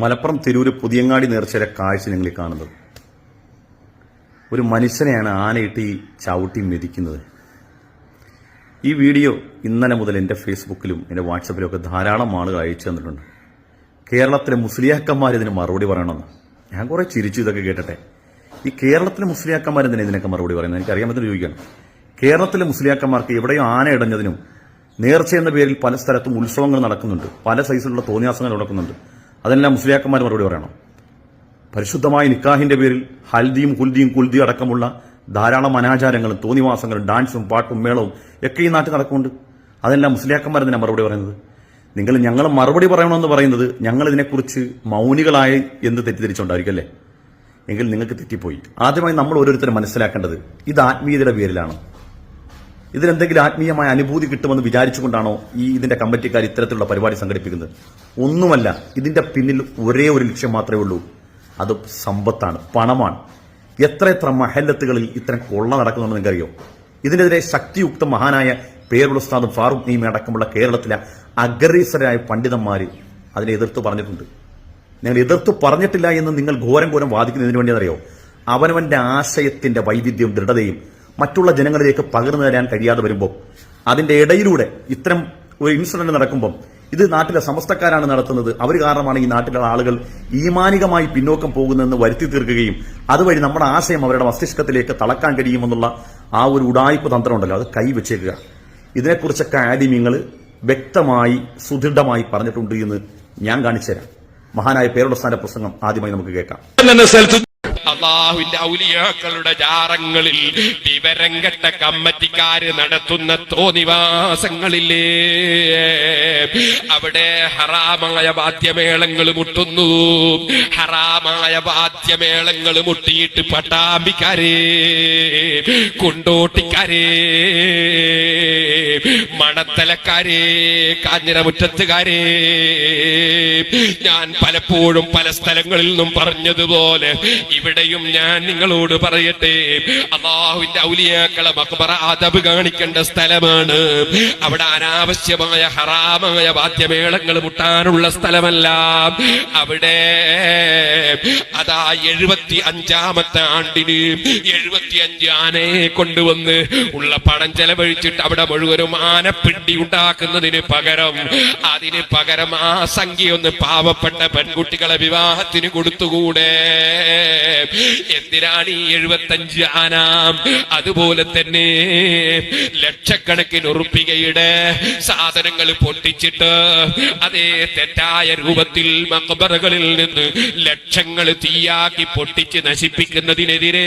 മലപ്പുറം തിരൂര് പുതിയങ്ങാടി നേർച്ചയിലെ കാഴ്ച നിങ്ങൾ കാണുന്നത്. ഒരു മനുഷ്യനെയാണ് ആനയിട്ട് ഈ ചവിട്ടി മെതിക്കുന്നത്. ഈ വീഡിയോ ഇന്നലെ മുതൽ എന്റെ ഫേസ്ബുക്കിലും എന്റെ വാട്സപ്പിലും ഒക്കെ ധാരാളം ആളുകൾ അയച്ചു തന്നിട്ടുണ്ട്. കേരളത്തിലെ മുസ്ലിയാക്കന്മാർ ഇതിന് മറുപടി പറയണമെന്ന്. ഞാൻ കുറേ ചിരിച്ചു ഇതൊക്കെ കേട്ടിട്ടെ. ഈ കേരളത്തിലെ മുസ്ലിയാക്കന്മാർ എന്തിനാ ഇതിനൊക്കെ മറുപടി പറയുന്നത്? എനിക്ക് അറിയാൻ പറ്റുന്ന ചോദിക്കണം കേരളത്തിലെ മുസ്ലിയാക്കന്മാർക്ക് എവിടെയോ ആന ഇടഞ്ഞതിനും നേർച്ച എന്ന പേരിൽ പല സ്ഥലത്തും ഉത്സവങ്ങൾ നടക്കുന്നുണ്ട്. പല സൈസിലുള്ള തോന്നിയാസങ്ങൾ നടക്കുന്നുണ്ട്. അതെല്ലാം മുസ്ലിയാക്കന്മാർ മറുപടി പറയണം. പരിശുദ്ധമായ നിക്കാഹിന്റെ പേരിൽ ഹൽദിയും കുൽദിയും കുൽദിയും അടക്കമുള്ള ധാരാളം അനാചാരങ്ങളും തോന്നിവാസങ്ങളും ഡാൻസും പാട്ടും മേളവും ഒക്കെ ഈ നാട്ടിൽ നടക്കുന്നുണ്ട്. അതെല്ലാം മുസ്ലിയാക്കന്മാർ തന്നെ മറുപടി പറയുന്നത്. നിങ്ങൾ ഞങ്ങൾ മറുപടി പറയണമെന്ന് പറയുന്നത് ഞങ്ങൾ ഇതിനെക്കുറിച്ച് മൗനികളായി എന്ന് തെറ്റിദ്ധരിച്ചുകൊണ്ടായിരിക്കും അല്ലേ? എങ്കിൽ നിങ്ങൾക്ക് തെറ്റിപ്പോയി. ആദ്യമായി നമ്മൾ ഓരോരുത്തരും മനസ്സിലാക്കേണ്ടത് ഇത് ആത്മീയതയുടെ പേരിലാണ്. ഇതിനെന്തെങ്കിലും ആത്മീയമായ അനുഭൂതി കിട്ടുമെന്ന് വിചാരിച്ചുകൊണ്ടാണോ ഈ ഇതിന്റെ കമ്മിറ്റിക്കാർ ഇത്തരത്തിലുള്ള പരിപാടി സംഘടിപ്പിക്കുന്നത്? ഒന്നുമല്ല ഇതിന്റെ പിന്നിൽ ഒരേ ഒരു ലക്ഷ്യം മാത്രമേ ഉള്ളൂ. അത് സമ്പത്താണ് പണമാണ്. എത്ര എത്ര മഹല്ലത്തുകളിൽ ഇത്തരം കൊള്ള നടക്കുന്നുണ്ടെന്ന് നിങ്ങൾക്കറിയോ? ഇതിനെതിരെ ശക്തിയുക്ത മഹാനായ പേരുള്ള ഉസ്താദും ഫാറൂഖ് നീമി അടക്കമുള്ള കേരളത്തിലെ അഗ്രീസരായ പണ്ഡിതന്മാർ അതിനെ എതിർത്ത് പറഞ്ഞിട്ടുണ്ട്. നിങ്ങൾ എതിർത്ത് പറഞ്ഞിട്ടില്ല എന്ന് നിങ്ങൾ ഘോരം ഘോരം വാദിക്കുന്നതിന് വേണ്ടി അറിയോ അവനവന്റെ ആശയത്തിന്റെ വൈവിധ്യവും ദൃഢതയും മറ്റുള്ള ജനങ്ങളിലേക്ക് പകർന്നു തരാൻ കഴിയാതെ വരുമ്പോൾ അതിന്റെ ഇടയിലൂടെ ഇത്തരം ഒരു ഇൻസിഡന്റ് നടക്കുമ്പോൾ ഇത് നാട്ടിലെ സമസ്തക്കാരാണ് നടത്തുന്നത്. അവർ കാരണമാണ് ഈ നാട്ടിലെ ആളുകൾ ഈമാനികമായി പിന്നോക്കം പോകുന്നതെന്ന് വരുത്തി തീർക്കുകയും അതുവഴി നമ്മുടെ ആശയം അവരുടെ മസ്തിഷ്കത്തിലേക്ക് തളക്കാൻ കഴിയുമെന്നുള്ള ആ ഒരു ഉടായ്പ തന്ത്രം ഉണ്ടല്ലോ അത് കൈവച്ചേക്കുക ഇതിനെക്കുറിച്ചൊക്കെ ആദിമ്യങ്ങൾ വ്യക്തമായി സുദൃഢമായി പറഞ്ഞിട്ടുണ്ട് എന്ന് ഞാൻ കാണിച്ചു തരാം മഹാനായ പേരുടെ സ്ഥാന പ്രസംഗം ആദ്യമായി നമുക്ക് കേൾക്കാം. അള്ളാഹുവിന്റെ ഔലിയാക്കളുടെ ജാറങ്ങളിൽ വിവരം കെട്ട കമ്മറ്റിക്കാര് നടത്തുന്ന തോന്നിവാസങ്ങളില്ലേ? അവിടെ ഹറാമായ വാദ്യമേളങ്ങൾ മുട്ടുന്നു. ഹറാമായ വാദ്യമേളങ്ങൾ മുട്ടിയിട്ട് പട്ടാമ്പിക്കാരേ കൊണ്ടോട്ടിക്കാരേ മണത്തലക്കാരേ കാഞ്ഞിരമുറ്റത്തുകാരേ. ഞാൻ പലപ്പോഴും പല സ്ഥലങ്ങളിൽ നിന്നും പറഞ്ഞതുപോലെ ഇവിടെയും ഞാൻ നിങ്ങളോട് പറയട്ടെ. അള്ളാഹുവിന്റെ ഔലിയാക്കളെ മക്ബറ അതബ് കാണിക്കേണ്ട സ്ഥലമാണ്. അവിടെ അനാവശ്യമായ ഹറാമായ വാദ്യമേളങ്ങൾ മുട്ടാനുള്ള സ്ഥലമല്ല. അവിടെ അതാ എഴുപത്തി അഞ്ചാമത്തെ ആണ്ടിന് എഴുപത്തി അഞ്ച് ആനയെ കൊണ്ടുവന്ന് ഉള്ള പണം ചെലവഴിച്ചിട്ട് അവിടെ മുഴുവനും ആനപ്പിണ്ടി ഉണ്ടാക്കുന്നതിന് പകരം അതിന് പകരം ആ സംഖ്യ ഒന്ന് പാവപ്പെട്ട പെൺകുട്ടികളെ വിവാഹത്തിന് കൊടുത്തുകൂടെ? എന്തിനാണ് ഈ എഴുപത്തഞ്ച് ആന? അതുപോലെ തന്നെ ലക്ഷക്കണക്കിന് ഉറുപ്പികയുടെ സാധനങ്ങൾ പൊട്ടിച്ചിട്ട് അതേ തെറ്റായ രൂപത്തിൽ മക്ബറകളിൽ നിന്ന് ലക്ഷങ്ങൾ തീയാക്കി പൊട്ടിച്ച് നശിപ്പിക്കുന്നതിനെതിരെ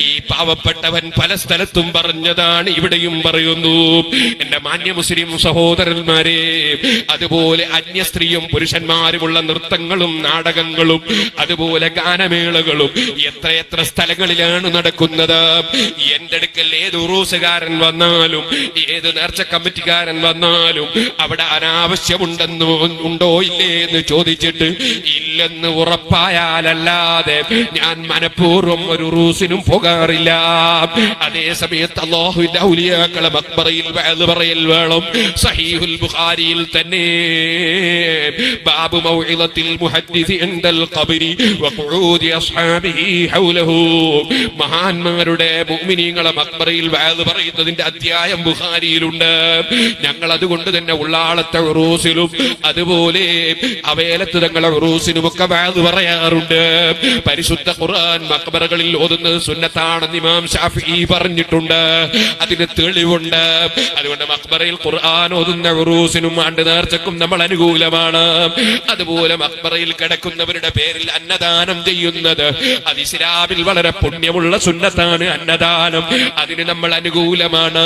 ഈ പാവപ്പെട്ടവൻ പല സ്ഥലത്തും പറഞ്ഞതാണ് ഇവിടെയും പറയുന്നു. എന്റെ മാന്യ മുസ്ലിം സഹോദരന്മാരെ അതുപോലെ അന്യ സ്ത്രീയും പുരുഷന്മാരുമുള്ള നൃത്തങ്ങളും നാടകങ്ങളും അതുപോലെ ഗാനമേളകളും എത്രയെത്ര സ്ഥലങ്ങളിലാണ് നടക്കുന്നത്. എന്റെ അടുക്കൽ ഏത് ഉറൂസുകാരൻ വന്നാലും ഏത് നേർച്ച കമ്മിറ്റിക്കാരൻ വന്നാലും അവിടെ അനാവശ്യമുണ്ടെന്ന് ഉണ്ടോ ഇല്ലേ എന്ന് ചോദിച്ചിട്ട് ഇല്ലെന്ന് ഉറപ്പായാലല്ലാതെ ഞാൻ മനഃപൂർവം ഒരു ഉറൂസിനും പോകാറില്ല. അതേ സമയത്ത് അള്ളാഹുവിന്റെ ഔലിയാക്കളെ മക്ബറയിൽ പറയൽ വേണം. സഹീഹുൽ ബുഖാരിയിൽ തന്നെ ബാബു മൗഇലത്തിൽ മുഹദ്ദിസി ഇൻദൽ ഖബരി വഖുഊദി മഹാന്മാരുടെ ഭൂമിനീങ്ങളെ മക്ബറയിൽ വാത് പറയുന്നതിന്റെ അധ്യായം ബുഹാരിയിലുണ്ട് ഞങ്ങൾ അതുകൊണ്ട് തന്നെ ഉള്ളാളത്തെ ഉറൂസിലും അതുപോലെ അവയലത്ത് തങ്ങളെ ഉറൂസിനും ഒക്കെ വാത് പറയാറുണ്ട്. പരിശുദ്ധ ഖുർആൻ മക്ബറകളിൽ ഓതുന്നത് സുന്നത്താണെന്ന് ഇമാം ഷാഫി പറഞ്ഞിട്ടുണ്ട്. അതിന് തെളിവുണ്ട്. അതുകൊണ്ട് മക്ബറയിൽ ഖുർആൻ ഓതുന്ന ഉറൂസിനും ആണ്ട് നേർച്ചക്കും നമ്മൾ അനുകൂലമാണ്. അതുപോലെ മക്ബറയിൽ കിടക്കുന്നവരുടെ പേരിൽ അന്നദാനം ചെയ്യുന്നത് അത് ഇസ്ലാമിൽ വളരെ പുണ്യമുള്ള സുന്നത്താണ് അന്നദാനം. അതിന് നമ്മൾ അനുകൂലമാണ്.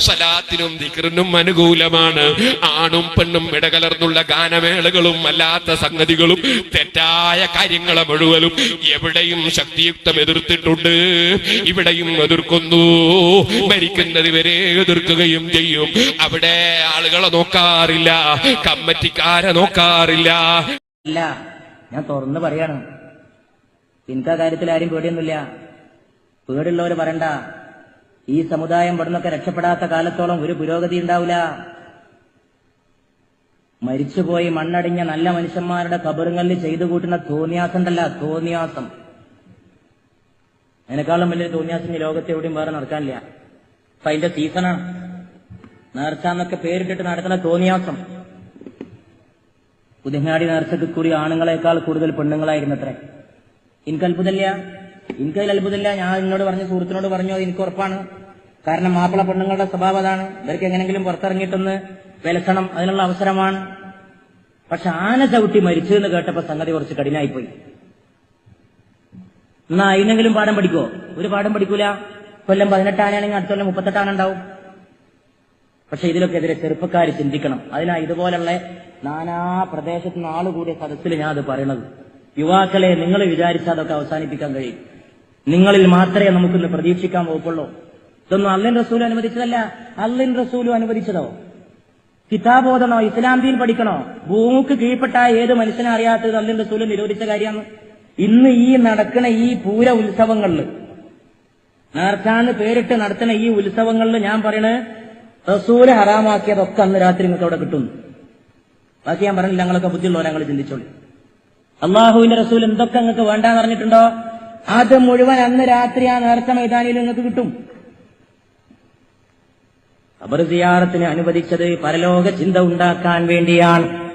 സലാത്തിനും ദിക്റിനും അനുകൂലമാണ്. ആണും പെണ്ണും ഇടകലർന്നുള്ള ഗാനമേളകളും അല്ലാത്ത സംഗതികളും തെറ്റായ കാര്യങ്ങളെ മുഴുവനും എവിടെയും ശക്തിയുക്തം എതിർത്തിട്ടുണ്ട്. ഇവിടെയും എതിർക്കുന്നു. മരിക്കുന്നത് വരെ എതിർക്കുകയും ചെയ്യും. അവിടെ ആളുകളെ നോക്കാറില്ല. കമ്മറ്റിക്കാരെ നോക്കാറില്ല. ഇല്ല ഞാൻ തുറന്ന് പറയാണ്. എനിക്ക് ആ കാര്യത്തിൽ ആരും പേടിയൊന്നുമില്ല. പേടുള്ളവര് പറയണ്ട. ഈ സമുദായം ഇവിടുന്നൊക്കെ രക്ഷപ്പെടാത്ത കാലത്തോളം ഒരു പുരോഗതി ഉണ്ടാവില്ല മരിച്ചുപോയി മണ്ണടിഞ്ഞ നല്ല മനുഷ്യന്മാരുടെ കബറുകളിൽ ചെയ്തു കൂട്ടുന്ന തോന്നിയാസം ഉണ്ടല്ല തോന്നിയാസം. അതിനേക്കാളും വലിയൊരു തോന്നിയാസം ഈ ലോകത്ത് എവിടെയും വേറെ നടക്കാനില്ല. അപ്പൊ അതിന്റെ സീസണാണ്. നേർച്ച എന്നൊക്കെ പേരിട്ടിട്ട് നടത്തുന്ന തോന്നിയാസം. പുതിങ്ങാടി നേർച്ചക്ക് കൂടി ആണുങ്ങളെക്കാൾ കൂടുതൽ പെണ്ണുങ്ങളായിരുന്നു അത്രേ എനിക്ക് അത്ഭുതമില്ല. എനിക്കതിൽ അത്ഭുതമില്ല. ഞാൻ എന്നോട് പറഞ്ഞു സുഹൃത്തിനോട് പറഞ്ഞു അത് എനിക്ക് ഉറപ്പാണ്. കാരണം മാപ്പിള പെണ്ണുങ്ങളുടെ സ്വഭാവം അതാണ്. ഇവർക്ക് എങ്ങനെങ്കിലും പുറത്തിറങ്ങിയിട്ടൊന്ന് വിലസണം അതിനുള്ള അവസരമാണ്. പക്ഷെ ആന ചവിട്ടി മരിച്ചു എന്ന് കേട്ടപ്പോ സംഗതി കുറച്ച് കഠിനായിപ്പോയി. എന്നാ അതിനെങ്കിലും പാഠം പഠിക്കോ ഒരു പാഠം പഠിക്കൂല. കൊല്ലം പതിനെട്ടാനാണെങ്കിൽ അടുത്ത കൊല്ലം മുപ്പത്തെട്ടാനുണ്ടാവും പക്ഷെ ഇതിലൊക്കെ എതിരെ ചെറുപ്പക്കാർ ചിന്തിക്കണം. അതിനാ ഇതുപോലുള്ള നാനാ പ്രദേശത്തുനിന്ന് ആളുകൂടിയ സദസ്സിൽ ഞാൻ അത് പറയണത്. യുവാക്കളെ നിങ്ങൾ വിചാരിച്ചാൽ അതൊക്കെ അവസാനിപ്പിക്കാൻ കഴിയും. നിങ്ങളിൽ മാത്രമേ നമുക്കിന്ന് പ്രതീക്ഷിക്കാൻ വകുപ്പുള്ളൂ ഇതൊന്നും അല്ലിൻ റസൂലും അനുവദിച്ചതല്ല. അല്ലിൻ റസൂലും അനുവദിച്ചതോ? കിതാബോധനോ ഇസ്ലാം ദീൻ പഠിക്കണോ? ഭൂമിക്ക് കീഴ്പ്പെട്ട ഏത് മനുഷ്യനെ അറിയാത്തത് അല്ലിൻ റസൂലും നിരോധിച്ച കാര്യമാണ്. ഇന്ന് ഈ നടക്കുന്ന ഈ പൂര ഉത്സവങ്ങളിൽ നേർച്ചാന്ന് പേരിട്ട് നടത്തുന്ന ഈ ഉത്സവങ്ങളിൽ ഞാൻ പറയണത് റസൂൽ ഹറാമാക്കിയതൊക്കെ അന്ന് രാത്രി നിങ്ങൾക്ക് അവിടെ കിട്ടുന്നു ബാക്കി ഞാൻ പറഞ്ഞില്ല ഞങ്ങളൊക്കെ ബുദ്ധിയുള്ളവരെ ഞങ്ങൾ ചിന്തിച്ചോളി. അള്ളാഹുവിന്റെ റസൂൽ എന്തൊക്കെ നിങ്ങൾക്ക് വേണ്ടാന്ന് പറഞ്ഞിട്ടുണ്ടോ അത് മുഴുവൻ അന്ന് രാത്രി ആ നേർച്ച മൈതാനിയിൽ നിങ്ങൾക്ക് കിട്ടും. ഖബർ സിയാറത്തിന് അനുവദിച്ചത് പരലോക ചിന്ത ഉണ്ടാക്കാൻ വേണ്ടിയാണ്.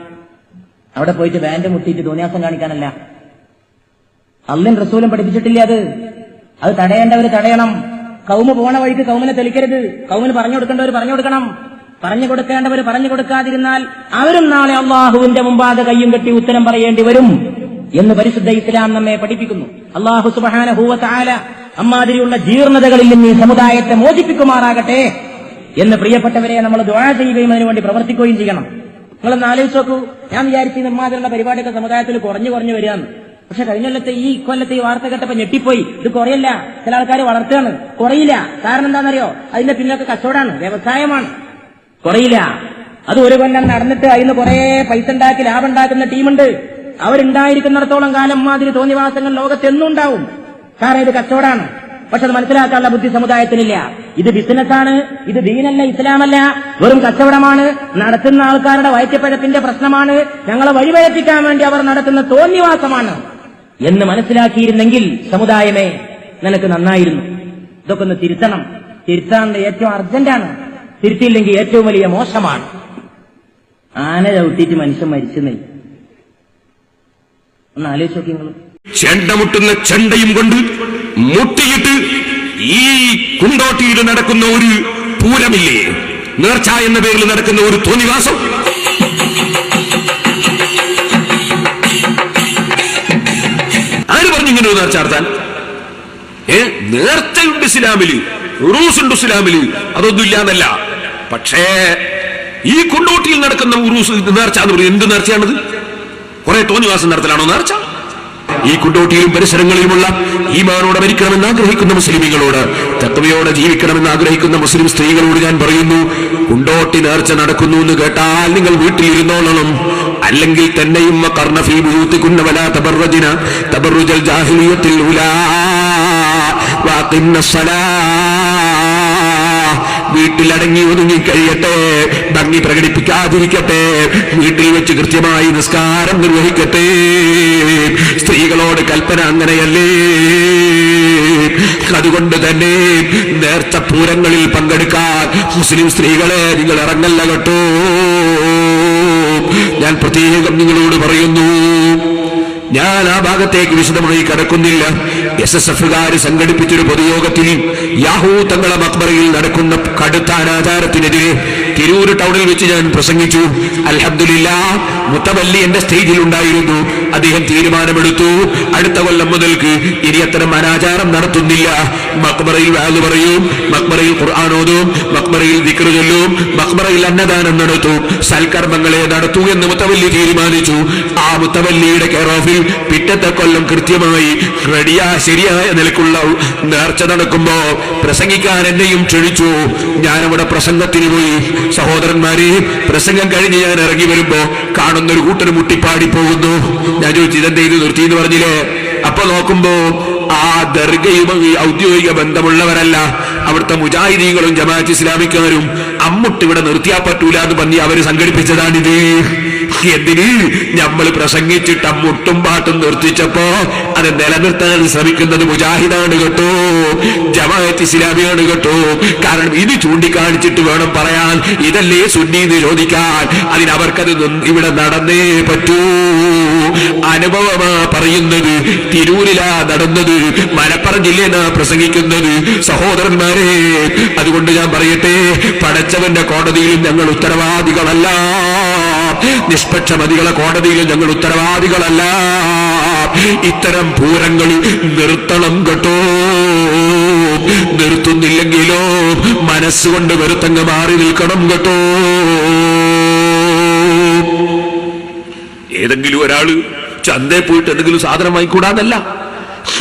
അവിടെ പോയിട്ട് ബാൻഡ് മുട്ടിയിട്ട് തോന്നിയാസം കാണിക്കാനല്ല. അള്ളിൻ റസൂലും പഠിപ്പിച്ചിട്ടില്ല അത്? അത് തടയേണ്ടവർ തടയണം. കൗമ പോണ വഴിക്ക് കൗമിനെ തെളിക്കരുത്. കൗമിന് പറഞ്ഞു കൊടുക്കേണ്ടവർ പറഞ്ഞു കൊടുക്കണം. പറഞ്ഞു കൊടുക്കേണ്ടവർ പറഞ്ഞു കൊടുക്കാതിരുന്നാൽ അവരും നാളെ അള്ളാഹുവിന്റെ മുമ്പാകെ കയ്യും കെട്ടി ഉത്തരം പറയേണ്ടി വരും. എന്ന് പരിശുദ്ധ ഇസ്ലാം നമ്മെ പഠിപ്പിക്കുന്നു. അള്ളാഹു സുബഹാന ഹൂവത്താല അമ്മാതിരിയുള്ള ജീർണതകളിൽ നിന്ന് ഈ സമുദായത്തെ മോചിപ്പിക്കുമാറാകട്ടെ എന്ന് പ്രിയപ്പെട്ടവരെ നമ്മൾ ദ്വാര ചെയ്യുകയും അതിനുവേണ്ടി പ്രവർത്തിക്കുകയും ചെയ്യണം. നിങ്ങളൊന്ന് ആലോചിച്ച് നോക്കൂ. ഞാൻ വിചാരിച്ചു നിർമ്മാതിരുടെ പരിപാടിയൊക്കെ സമുദായത്തിൽ കുറഞ്ഞു കുറഞ്ഞു വരികയാണ്. പക്ഷെ കഴിഞ്ഞ കൊല്ലത്തെ ഈ കൊല്ലത്തെ ഈ വാർത്ത കേട്ടപ്പോ ഞെട്ടിപ്പോയി. ഇത് കുറയല്ല. ചില ആൾക്കാർ വളർത്തുകയാണ്. കുറയില്ല. കാരണം എന്താണെന്നറിയോ? അതിന്റെ പിന്നൊക്കെ കച്ചവടമാണ്. വ്യവസായമാണ്. കുറയില്ല. അത് ഒരു കൊല്ലം നടന്നിട്ട് അതിന് കുറെ പൈസ ഉണ്ടാക്കി ലാഭം ഉണ്ടാക്കുന്ന ടീമുണ്ട്. അവരുണ്ടായിരിക്കുന്നിടത്തോളം കാലം മാതിരി തോന്നിവാസങ്ങൾ ലോകത്തെന്നുണ്ടാവും. കാരണം ഇത് കച്ചവടമാണ്. പക്ഷെ അത് മനസ്സിലാക്കാനുള്ള ബുദ്ധി സമുദായത്തിനില്ല. ഇത് ബിസിനസ്സാണ് ഇത് ദീനല്ല ഇസ്ലാമല്ല. വെറും കച്ചവടമാണ്. നടത്തുന്ന ആൾക്കാരുടെ വയറ്റപ്പഴപ്പിന്റെ പ്രശ്നമാണ്. ഞങ്ങളെ വഴിപഴപ്പിക്കാൻ വേണ്ടി അവർ നടത്തുന്ന തോന്നിവാസമാണ്. എന്ന് മനസ്സിലാക്കിയിരുന്നെങ്കിൽ സമുദായമേ നിനക്ക് നന്നായിരുന്നു. ഇതൊക്കെ ഒന്ന് തിരുത്തണം. തിരുത്താണ്ട് ഏറ്റവും അർജന്റാണ്. തിരുത്തിയില്ലെങ്കിൽ ഏറ്റവും വലിയ മോശമാണ്. ആന ചവിട്ടിയിട്ട് മനുഷ്യൻ മരിച്ചെന്നേ. ഒന്ന് ആലോചിച്ച് നോക്കി നിങ്ങൾ ചെണ്ടമുട്ടുന്ന ചെണ്ടയും കൊണ്ട് മുട്ടിയിട്ട് ഈ കുണ്ടോട്ടിയിൽ നടക്കുന്ന ഒരു പൂരമില്ലേ? നേർച്ച എന്ന പേരിൽ നടക്കുന്ന ഒരു തോന്നിവാസം. ആര് പറഞ്ഞു ഇങ്ങനെ ഒരു നേർച്ച നടത്താൻ? ഏ നേർച്ചയുണ്ട് ഇസ്ലാമിൽ ഉറൂസുണ്ട് ഇസ്ലാമിൽ അതൊന്നും ഇല്ലാന്നല്ല പക്ഷേ ഈ കുണ്ടോട്ടിയിൽ നടക്കുന്ന ഉറൂസ് നേർച്ച എന്ന് പറയും. എന്ത് നേർച്ചയാണത്? കുറെ തോന്നിവാസം നടത്തലാണോ നേർച്ച ഈ കുണ്ടോട്ടിയിലും പരിസരങ്ങളിലുമുള്ള ഈമാനോട് മരിക്കണമെന്ന് ആഗ്രഹിക്കുന്ന മുസ്ലിമികളോട് തത്വയോടെ ജീവിക്കണമെന്ന് ആഗ്രഹിക്കുന്ന മുസ്ലിം സ്ത്രീകളോട് ഞാൻ പറയുന്നു കുണ്ടോട്ടി നേർച്ച നടക്കുന്നു എന്ന് കേട്ടാൽ നിങ്ങൾ വീട്ടിലിരുന്നോളണം. അല്ലെങ്കിൽ തന്നെയും കർണഫി തബറുജൽ ജാഹിലിയത്തിൽ ഉലാ വാക്കിന്ന വീട്ടിലടങ്ങി ഒതുങ്ങി കഴിയട്ടെ ഭംഗി പ്രകടിപ്പിക്കാതിരിക്കട്ടെ വീട്ടിൽ വെച്ച് കൃത്യമായി നിസ്കാരം നിർവഹിക്കട്ടെ. സ്ത്രീകളോട് കൽപ്പന അങ്ങനെയല്ലേ? അതുകൊണ്ട് തന്നെ നേർച്ച പൂരങ്ങളിൽ പങ്കെടുക്കാൻ മുസ്ലിം സ്ത്രീകളെ നിങ്ങൾ ഇറങ്ങല്ല കേട്ടോ. ഞാൻ പ്രത്യേകം നിങ്ങളോട് പറയുന്നു ഞാൻ ആ ഭാഗത്തേക്ക് വിശദമായി കടക്കുന്നില്ല. എസ് എസ് എഫുകാര് സംഘടിപ്പിച്ചൊരു പൊതുയോഗത്തിൽ യാഹൂ തങ്ങളെ മക്ബറയിൽ നടക്കുന്ന കടുത്ത അനാചാരത്തിനെതിരെ തിരൂർ ടൗണിൽ വെച്ച് ഞാൻ പ്രസംഗിച്ചു. അൽഹബ്ദുലില്ല മുത്തവല്ലി എന്റെ സ്റ്റേജിൽ ഉണ്ടായിരുന്നു. അദ്ദേഹം തീരുമാനമെടുത്തു. അടുത്ത കൊല്ലം മുതൽക്ക് ഇനി അത്തരം അനാചാരം നടത്തുന്നില്ല. മക്ബറയിൽ വാഗ് പറയും മക്ബറയിൽ ഖുർആാനോതും മക്ബറയിൽ ദിക്റ് ചൊല്ലും മക്ബറയിൽ അന്നദാനം നടത്തും സൽക്കർമ്മങ്ങളെ നടത്തൂ എന്ന് മുത്തവല്ലി തീരുമാനിച്ചു. ആ മുത്തവല്ലിയുടെ കെയർ ഓഫിൽ പിറ്റത്തെ കൊല്ലം കൃത്യമായി റെഡിയാ ശരിയായ നിലക്കുള്ള നേർച്ച നടക്കുമ്പോ പ്രസംഗിക്കാൻ എന്നെയും ക്ഷണിച്ചു. ഞാനവിടെ പ്രസംഗത്തിന് പോയി. സഹോദരന്മാരെ പ്രസംഗം കഴിഞ്ഞ് ഞാൻ ഇറങ്ങി വരുമ്പോ കാണുന്ന ഒരു കൂട്ടർ മുട്ടിപ്പാടി പോകുന്നു. ഞാൻ ചോദിച്ചു ഇതെന്ത് ഇത് നിർത്തി എന്ന് പറഞ്ഞില്ലേ? അപ്പൊ നോക്കുമ്പോ ആ ദർഗയുമായി ഔദ്യോഗിക ബന്ധമുള്ളവരല്ല. അവിടുത്തെ മുജാഹിദീകളും ജമാഅത്ത് ഇസ്ലാമിക്കാരും അമ്മുട്ട് ഇവിടെ നിർത്തിയാ പറ്റൂല എന്ന് പറഞ്ഞ് അവർ സംഘടിപ്പിച്ചതാണിത്. എന്തിന്? നമ്മൾ പ്രസംഗിച്ചിട്ട് മുട്ടും പാട്ടും നിർത്തിച്ചപ്പോ അത് നിലനിർത്താൻ ശ്രമിക്കുന്നത് മുജാഹിദാണ് കേട്ടോ. ജമാഅത്ത് ഇസ്ലാമിയാണ് കേട്ടോ. കാരണം ഇത് ചൂണ്ടിക്കാണിച്ചിട്ട് വേണം പറയാൻ. ഇതല്ലേ സുന്നി എന്ന് ചോദിക്കാൻ. അതിനവർക്കത് ഇവിടെ നടന്നേ പറ്റൂ. അനുഭവമാ പറയുന്നത് തിരൂരിലാ നടന്നത് മലപ്പുറം ജില്ലയിലാ പ്രസംഗിക്കുന്നത് സഹോദരന്മാരെ. അതുകൊണ്ട് ഞാൻ പറയട്ടെ പടച്ചവന്റെ കോടതിയിലും ഞങ്ങൾ ഉത്തരവാദികളല്ല. നിഷ്പക്ഷമതികളെ കോടതിയിൽ ഞങ്ങൾ ഉത്തരവാദികളല്ല. ഇത്തരം പൂരങ്ങൾ നിർത്തണം കേട്ടോ. നിർത്തുന്നില്ലെങ്കിലോ മനസ്സുകൊണ്ട് വെറുത്തങ്ങ് മാറി നിൽക്കണം കേട്ടോ. ഏതെങ്കിലും ഒരാൾ ചന്തയിൽ പോയിട്ട് എന്തെങ്കിലും സാധനം വാങ്ങിക്കൂടാന്നല്ല.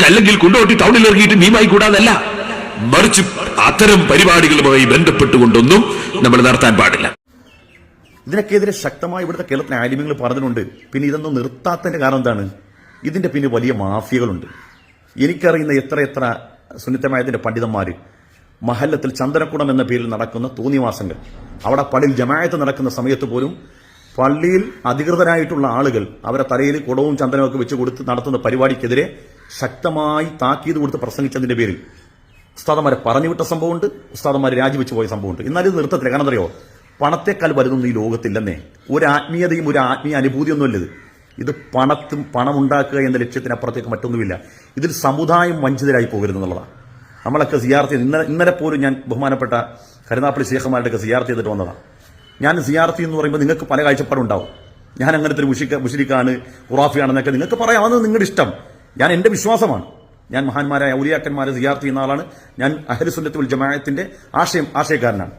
അല്ലെങ്കിൽ കൊണ്ടോട്ടി ടൗണിൽ ഇറങ്ങിയിട്ട് നീ വാങ്ങിക്കൂടാന്നല്ല. മറിച്ച് അത്തരം പരിപാടികളുമായി ബന്ധപ്പെട്ടുകൊണ്ടൊന്നും നമ്മൾ നടത്താൻ പാടില്ല. ഇതിനൊക്കെതിരെ ശക്തമായി ഇവിടുത്തെ കേരളത്തിലെ ആലിമ്യങ്ങൾ പറഞ്ഞിട്ടുണ്ട്. പിന്നെ ഇതൊന്നും നിർത്താത്തതിന്റെ കാരണം എന്താണ്? ഇതിന്റെ പിന്നെ വലിയ മാഫിയകളുണ്ട്. എനിക്കറിയുന്ന എത്ര എത്ര സുന്നിത്തമായതിന്റെ പണ്ഡിതന്മാർ മഹല്ലത്തിൽ ചന്ദനക്കുടം എന്ന പേരിൽ നടക്കുന്ന തോന്നിവാസങ്ങൾ. അവിടെ പള്ളിയിൽ ജമായത്ത് നടക്കുന്ന സമയത്ത് പോലും പള്ളിയിൽ അധികൃതരായിട്ടുള്ള ആളുകൾ അവരെ തലയിൽ കുടവും ചന്ദനവും ഒക്കെ വെച്ച് കൊടുത്ത് നടത്തുന്ന പരിപാടിക്കെതിരെ ശക്തമായി താക്കീത് കൊടുത്ത് പ്രസംഗിച്ചതിന്റെ പേരിൽ ഉസ്താദന്മാരെ പറഞ്ഞുവിട്ട സംഭവമുണ്ട് ഉസ്താദന്മാരെ രാജിവെച്ച് പോയ സംഭവമുണ്ട്. എന്നാലും ഇത് നിർത്തത്തില്ല. കാരണം അറിയോ പണത്തെക്കാൾ വലുതൊന്നും ഈ ലോകത്തില്ലെന്നേ. ഒരു ആത്മീയതയും ഒരു ആത്മീയ അനുഭൂതിയൊന്നുമല്ല ഇത്. പണത്തും പണം ഉണ്ടാക്കുക എന്ന ലക്ഷ്യത്തിനപ്പുറത്തേക്ക് മറ്റൊന്നുമില്ല. ഇതിൽ സമുദായം വഞ്ചിതരായി പോകരുതെന്നുള്ളതാണ് നമ്മളൊക്കെ സിയാർത്തി ഇന്നലെ ഇന്നലെ പോലും ഞാൻ ബഹുമാനപ്പെട്ട കരുനാപ്പള്ളി ശേഖന്മാരുടെയൊക്കെ സിയാർത്ത് ചെയ്തിട്ട് വന്നതാണ്. ഞാൻ സിയാർത്തി എന്ന് പറയുമ്പോൾ നിങ്ങൾക്ക് പല കാഴ്ചപ്പാടുണ്ടാവും. ഞാൻ അങ്ങനത്തെ ഒരു മുഷിക്ക മുഷിരിക്കാണ് ഖുറാഫിയാണെന്നൊക്കെ നിങ്ങൾക്ക് പറയാവുന്നത് നിങ്ങളുടെ ഇഷ്ടം. ഞാൻ എന്റെ വിശ്വാസമാണ്. ഞാൻ മഹാന്മാരായ ഔലിയാക്കന്മാരെ സിയാർത്തി ചെയ്യുന്ന ആളാണ്. ഞാൻ അഹലുസുന്നത്ത് ജമായത്തിന്റെ ആശയം ആശയക്കാരനാണ്.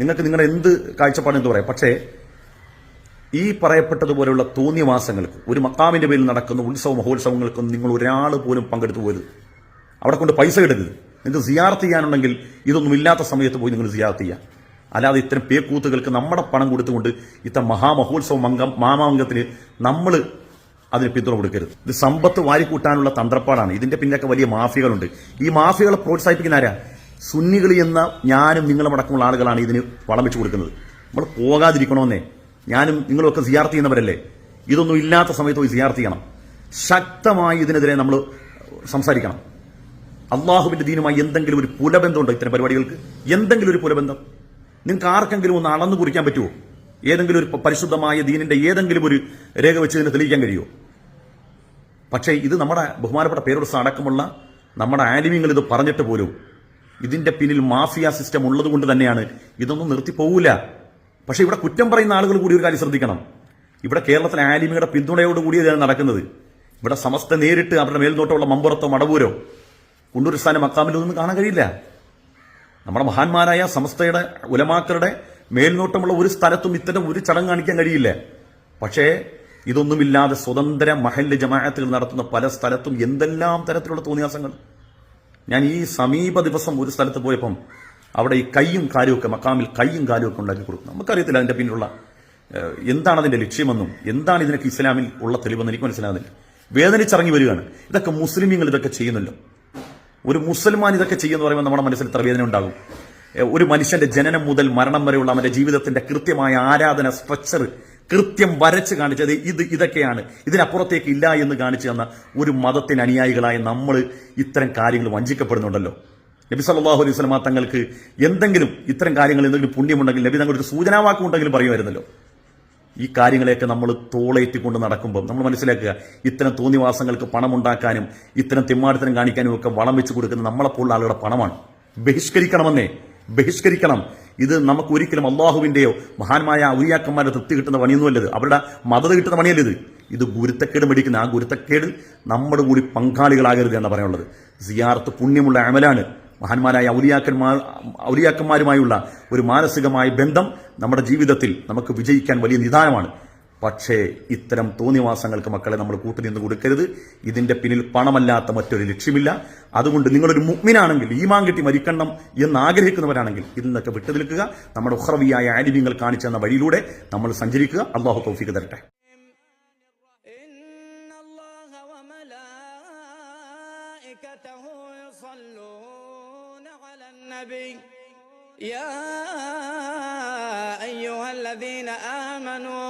നിങ്ങൾക്ക് നിങ്ങളുടെ എന്ത് കാഴ്ചപ്പാട് എന്ന് പറയാം. പക്ഷേ ഈ പറയപ്പെട്ടതുപോലെയുള്ള തോന്നിയവാസങ്ങൾക്ക് ഒരു മക്കാമിന്റെ പേരിൽ നടക്കുന്ന ഉത്സവ മഹോത്സവങ്ങൾക്കൊന്നും നിങ്ങൾ ഒരാൾ പോലും പങ്കെടുത്തു പോരുത്. അവിടെ കൊണ്ട് പൈസ ഇടരുത്. നിങ്ങൾക്ക് സിയാർത്ത് ചെയ്യാനുണ്ടെങ്കിൽ ഇതൊന്നും ഇല്ലാത്ത സമയത്ത് പോയി നിങ്ങൾ സിയാർത്ത് ചെയ്യുക അല്ലാതെ ഇത്തരം പേക്കൂത്തുകൾക്ക് നമ്മുടെ പണം കൊടുത്തുകൊണ്ട് ഇത്തരം മഹാമഹോത്സവ അംഗം മാമാങ്കത്തിന് നമ്മൾ അതിന് പിന്തുണ കൊടുക്കരുത്. ഇത് സമ്പത്ത് വാരിക്കൂട്ടാനുള്ള തന്ത്രപ്പാടാണ്. ഇതിന്റെ പിന്നിലൊക്കെ വലിയ മാഫിയകളുണ്ട്. ഈ മാഫിയകളെ പ്രോത്സാഹിപ്പിക്കുന്ന ആരാ? സുന്നികളി എന്ന ഞാനും നിങ്ങളും അടക്കമുള്ള ആളുകളാണ് ഇതിന് വളം വെച്ച് കൊടുക്കുന്നത്. നമ്മൾ പോകാതിരിക്കണമെന്നേ ഞാനും നിങ്ങളുമൊക്കെ സിയാർത്ത് ചെയ്യുന്നവരല്ലേ? ഇതൊന്നും ഇല്ലാത്ത സമയത്ത് പോയി സിയാർത്ത് ചെയ്യണം. ശക്തമായി ഇതിനെതിരെ നമ്മൾ സംസാരിക്കണം. അള്ളാഹുവിന്റെ ദീനുമായി എന്തെങ്കിലും ഒരു പുലബന്ധമുണ്ടോ ഇത്തരം പരിപാടികൾക്ക്? എന്തെങ്കിലും ഒരു പുലബന്ധം? നിങ്ങൾക്ക് ആർക്കെങ്കിലും ഒന്ന് അളന്നു കുറിക്കാൻ പറ്റുമോ ഏതെങ്കിലും ഒരു പരിശുദ്ധമായ ദീനിന്റെ ഏതെങ്കിലും ഒരു രേഖ വെച്ച് ഇതിനെ തെളിയിക്കാൻ കഴിയുമോ പക്ഷേ ഇത് നമ്മുടെ ബഹുമാനപ്പെട്ട പേരുടെ അടക്കമുള്ള നമ്മുടെ ആലിമ്യങ്ങൾ ഇത് പറഞ്ഞിട്ട് പോലും ഇതിന്റെ പിന്നിൽ മാഫിയ സിസ്റ്റം ഉള്ളത് കൊണ്ട് തന്നെയാണ്. ഇതൊന്നും നിർത്തിപ്പോവില്ല പക്ഷേ ഇവിടെ കുറ്റം പറയുന്ന ആളുകൾ കൂടി ഒരു കാര്യം ശ്രദ്ധിക്കണം. ഇവിടെ കേരളത്തിലെ ആലിമിയുടെ പിന്തുണയോടുകൂടി ഇതാണ് നടക്കുന്നത്. ഇവിടെ സമസ്ത നേരിട്ട് അവരുടെ മേൽനോട്ടമുള്ള മമ്പുറത്തോ മടവൂരോ കുണ്ടൂർ സ്ഥാനം മക്കാമിലോ ഒന്നും കാണാൻ കഴിയില്ല. നമ്മുടെ മഹാന്മാരായ സമസ്തയുടെ ഉലമാക്കളുടെ മേൽനോട്ടമുള്ള ഒരു സ്ഥലത്തും ഇത്തരം ഒരു ചടങ്ങ് കാണിക്കാൻ കഴിയില്ല. പക്ഷേ ഇതൊന്നുമില്ലാതെ സ്വതന്ത്ര മഹല്ല് ജമാഅത്തുകൾ നടത്തുന്ന പല സ്ഥലത്തും എന്തെല്ലാം തരത്തിലുള്ള തോന്നിയാസങ്ങൾ. ഞാൻ ഈ സമീപ ദിവസം ഒരു സ്ഥലത്ത് പോയപ്പം അവിടെ ഈ കൈയും കാര്യമൊക്കെ മക്കാമിൽ കൈയും കാര്യമൊക്കെ ഉണ്ടാക്കി കൊടുക്കും നമുക്കറിയത്തില്ല അതിന്റെ പിന്നിലുള്ള എന്താണ് അതിന്റെ ലക്ഷ്യമെന്നും എന്താണ് ഇതിനൊക്കെ ഇസ്ലാമിൽ ഉള്ള തെളിവെന്ന് എനിക്ക് മനസ്സിലാകുന്നില്ല. വേദനിച്ചിറങ്ങി വരികയാണ്. ഇതൊക്കെ മുസ്ലിമീങ്ങൾ ഇതൊക്കെ ചെയ്യുന്നല്ലോ ഒരു മുസൽമാൻ ഇതൊക്കെ ചെയ്യുമെന്ന് പറയുമ്പോൾ നമ്മുടെ മനസ്സിൽ ഇത്ര വേദന ഉണ്ടാകും. ഒരു മനുഷ്യന്റെ ജനനം മുതൽ മരണം വരെയുള്ള അവന്റെ ജീവിതത്തിന്റെ കൃത്യമായ ആരാധന സ്ട്രക്ചർ കൃത്യം വരച്ച് കാണിച്ചത് ഇത് ഇതൊക്കെയാണ്. ഇതിനപ്പുറത്തേക്ക് ഇല്ല എന്ന് കാണിച്ചു തന്ന ഒരു മതത്തിന് അനുയായികളായ നമ്മൾ ഇത്തരം കാര്യങ്ങൾ വഞ്ചിക്കപ്പെടുന്നുണ്ടല്ലോ. നബി സല്ലാഹു അലൈഹി വസല്ലമ തങ്ങൾക്ക് എന്തെങ്കിലും ഇത്തരം കാര്യങ്ങൾ എന്തെങ്കിലും പുണ്യമുണ്ടെങ്കിൽ നബി തങ്ങൾ ഒരു സൂചനാവാക്കുണ്ടെങ്കിലും പറയുമായിരുന്നല്ലോ. ഈ കാര്യങ്ങളെയൊക്കെ നമ്മൾ തോളേറ്റിക്കൊണ്ട് നടക്കുമ്പോൾ നമ്മൾ മനസ്സിലാക്കുക ഇത്തരം തോന്നിവാസങ്ങൾക്ക് പണമുണ്ടാക്കാനും ഇത്തരം തിമ്മാടിത്തരം കാണിക്കാനും ഒക്കെ വളം വെച്ച് കൊടുക്കുന്ന നമ്മളെപ്പോലുള്ള ആളുകളുടെ പണമാണ്. ബഹിഷ്കരിക്കണമെന്നേ. ബഹിഷ്കരിക്കണം. ഇത് നമുക്ക് ഒരിക്കലും അള്ളാഹുവിന്റെയോ മഹാന്മായ ഔലിയാക്കന്മാരുടെ തൃപ്തി കിട്ടുന്ന പണിയൊന്നുമല്ലത് അവരുടെ മതത കിട്ടുന്ന പണിയല്ലത് ഇത്. ഇത് ഗുരുത്തക്കേട് മേടിക്കുന്ന ആ ഗുരുത്തക്കേട് നമ്മുടെ കൂടി പങ്കാളികളാകരുത് എന്നാണ് പറയാനുള്ളത്. സിയാർത്ത് പുണ്യമുള്ള അമലാണ്. മഹാന്മാരായ ഔലിയാക്കന്മാർ ഔലിയാക്കന്മാരുമായുള്ള ഒരു മാനസികമായ ബന്ധം നമ്മുടെ ജീവിതത്തിൽ നമുക്ക് വിജയിക്കാൻ വലിയ നിദാനമാണ്. പക്ഷേ ഇത്തരം തോന്നിവാസങ്ങൾക്ക് മക്കളെ നമ്മൾ കൂട്ടുനിന്ന് കൊടുക്കരുത് ഇതിന്റെ പിന്നിൽ പണമല്ലാത്ത മറ്റൊരു ലക്ഷ്യമില്ല അതുകൊണ്ട് നിങ്ങളൊരു മുഗ്മിനാണെങ്കിൽ ഈമാൻ കിട്ടി മരിക്കണം എന്ന് ആഗ്രഹിക്കുന്നവരാണെങ്കിൽ ഇതിൽ നിന്നൊക്കെ വിട്ടു നിൽക്കുക നമ്മുടെ ഉഹ്റവിയായ ആലിമ്യങ്ങൾ കാണിച്ചു തന്ന വഴിയിലൂടെ നമ്മൾ സഞ്ചരിക്കുക അള്ളാഹു തൗഫീഖ് തരട്ടെ إن الله وملائكته يصلون على النبي يا أيها الذين آمنوا